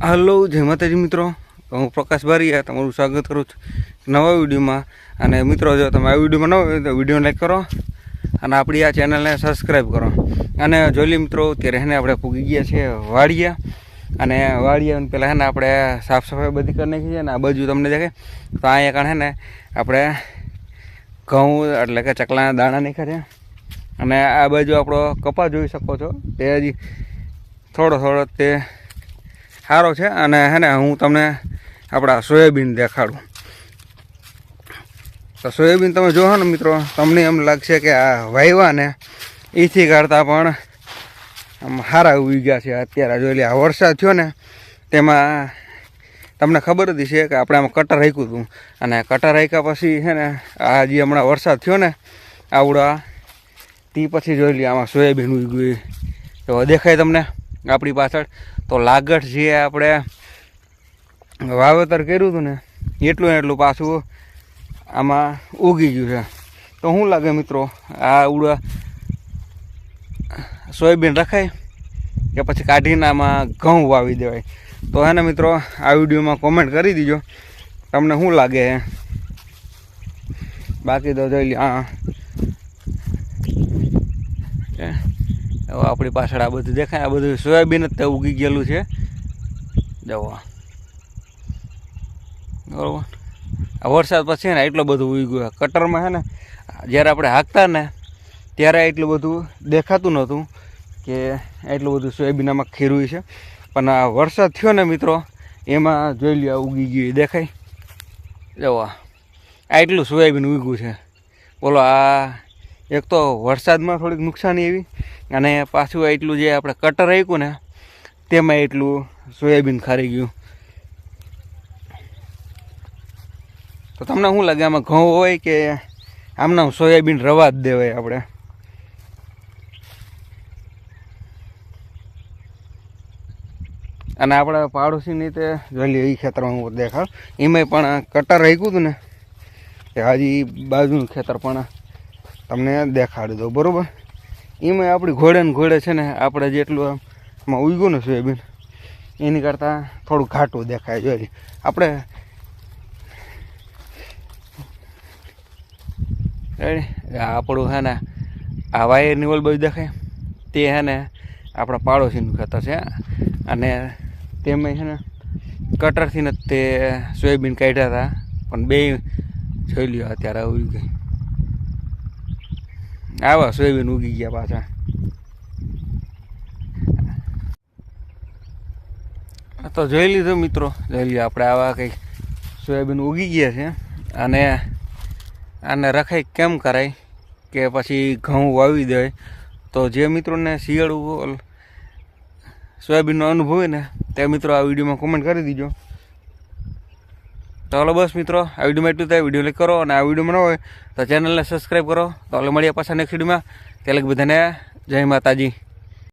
Hello, જય માતાજી મિત્રો. હું પ્રકાશ બારીયા તમારું સ્વાગત કરું છું નવા વિડીયોમાં. અને મિત્રો, જો તમે આ વિડીયોમાં ન હોય તો વીડિયો લાઈક કરો અને આપણી આ ચેનલને સબસ્ક્રાઈબ કરો. અને જોઈ મિત્રો, અત્યારે હેને આપણે પૂગી ગયા છે વાડિયા. અને વાડિયા પહેલાં હે ને આપણે સાફ સફાઈ બધી કરી નાખી છે અને આ બાજુ તમને દેખે તો અહીંયા કારણે હે ને આપણે ઘઉં, એટલે કે ચકલાના દાણા નીકળે છે. અને આ બાજુ આપણો કપા જોઈ શકો છો. તે હજી થોડો થોડો તે સારો છે અને હે ને હું તમને આપણા સોયાબીન દેખાડું. તો સોયાબીન તમે જોવો ને મિત્રો, તમને એમ લાગશે કે આ વાયવાને એથી કાઢતા પણ આમ સારા ઉગી ગયા છે. અત્યારે જોઈ લે આ વરસાદ થયો ને, તેમાં તમને ખબર જ છે કે આપણે આમાં કટર રાખ્યું હતું. અને કટર રાખ્યા પછી છે ને, આ જે હમણાં વરસાદ થયો ને, આવડા, તે પછી જોઈ લે આમાં સોયાબીન ઉગી તો દેખાય તમને? આપણી પાછળ. તો લાગટ જે આપણે વાવેતર કર્યું હતું ને, એટલું એટલું પાછું આમાં ઉગી ગયું છે. તો શું લાગે મિત્રો, આ ઉડા સોયાબીન રખાય કે પછી કાઢીને આમાં ઘઉં વાવી દેવાય? તો હે ને મિત્રો, આ વિડીયોમાં કોમેન્ટ કરી દીજો. તમને શું લાગે? હે બાકી તો જોઈ લે હા. હવે આપણી પાછળ આ બધું દેખાય, આ બધું સોયાબીન જ તે ઉગી ગયેલું છે. જવા બરાબર. આ વરસાદ પછી ને એટલો બધું ઉગી ગયું. કટરમાં છે ને, જ્યારે આપણે હાંકતા ને, ત્યારે એટલું બધું દેખાતું નહોતું કે એટલું બધું સોયાબીન આમાં ખીરું છે. પણ આ વરસાદ થયો ને મિત્રો, એમાં જોઈ લ્યો ઉગી ગયું દેખાય. જવા આ. એટલું સોયાબીન ઉગ્યું છે. બોલો આ એક તો વરસાદમાં થોડીક નુકસાની એવી અને પાછું એટલું જે આપણે કટર રાખ્યું ને, તેમાં એટલું સોયાબીન ખારી ગયું. તો તમને શું લાગે? આમાં ઘઉં હોય કે આમના સોયાબીન રવા જ દેવાય આપણે? અને આપણા પાડોશીની તે જોઈ લે એ ખેતરમાં હું દેખાડ એમાંય પણ કટર રાખ્યું હતું ને હજી બાજુનું ખેતર પણ તમને દેખાડી દઉં, બરાબર? એમાં આપણી ઘોડે ને ઘોડે છે ને આપણે જેટલું આમાં ઉગ્યું ને સોયાબીન, એની કરતાં થોડું ઘાટું દેખાય જોઈએ આપણે આપણું હે ને, આ વાયરની ઓલ બાજુ દેખાય. તે હે ને આપણા પાડોશીનું ખેતર છે અને તેમાં છે ને કટરથી ને તે સોયાબીન કાઢ્યા હતા, પણ બે જોઈ લ્યો, અત્યારે ઉગી ગઈ આવા, સોયાબીન ઉગી ગયા પાછા. તો જોઈ લીધો મિત્રો, જોઈ લીધો આપણે આવા કંઈક સોયાબીન ઉગી ગયા છે. અને આને રખાઈ કેમ કરાય કે પછી ઘઉં વાવી દેવાય તો જે મિત્રોને શિયાળું સોયાબીનનો અનુભવ હોય ને, તે મિત્રો આ વિડીયોમાં કોમેન્ટ કરી દીજો. તો હલો બસ મિત્રો, આ વિડીયોમાં એટલું થાય. વીડિયો લાઈક કરો અને આ વિડીયોમાં ન હોય તો ચેનલને સબસ્ક્રાઈબ કરો. તો હાલો મળીએ પાછા નેક્સ્ટ વિડીયોમાં ત્યાં બધાને જય માતાજી.